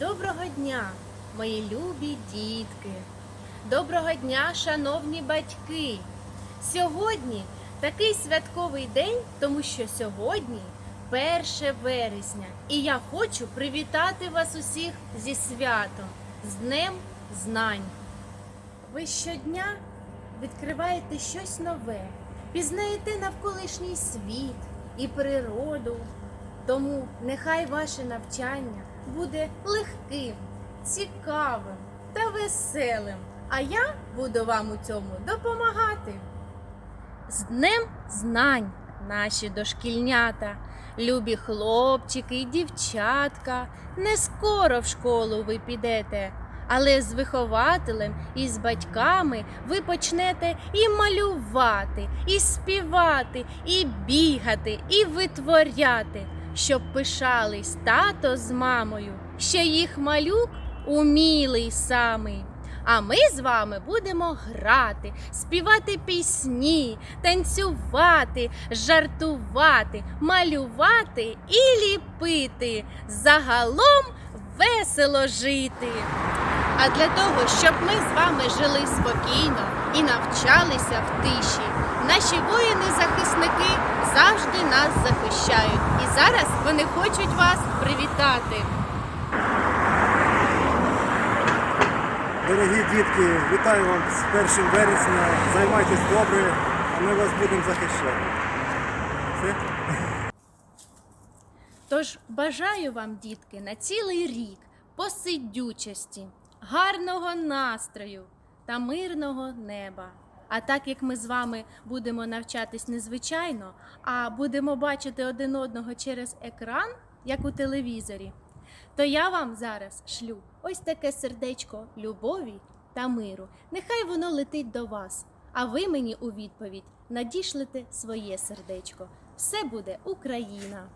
Доброго дня, мої любі дітки! Доброго дня, шановні батьки! Сьогодні такий святковий день, тому що сьогодні 1 вересня, і я хочу привітати вас усіх зі святом, з Днем Знань. Ви щодня відкриваєте щось нове, пізнаєте навколишній світ і природу. Тому нехай ваше навчання буде легким, цікавим та веселим, а я буду вам у цьому допомагати. З Днем Знань, наші дошкільнята, любі хлопчики і дівчатка, не скоро в школу ви підете, але з вихователем і з батьками ви почнете і малювати, і співати, і бігати, і витворяти, щоб пишались тато з мамою, що їх малюк умілий самий. А ми з вами будемо грати, співати пісні, танцювати, жартувати, малювати і ліпити. Загалом весело жити. А для того, щоб ми з вами жили спокійно і навчалися в тиші, наші воїни-захисники завжди нас захищають. Зараз вони хочуть вас привітати. Дорогі дітки, вітаю вам з 1 вересня. Займайтесь добре, а ми вас будемо захищати. Все? Тож бажаю вам, дітки, на цілий рік посидючості, гарного настрою та мирного неба. А так як ми з вами будемо навчатись незвичайно, а будемо бачити один одного через екран, як у телевізорі, то я вам зараз шлю ось таке сердечко любові та миру. Нехай воно летить до вас, а ви мені у відповідь надішлете своє сердечко. Все буде Україна!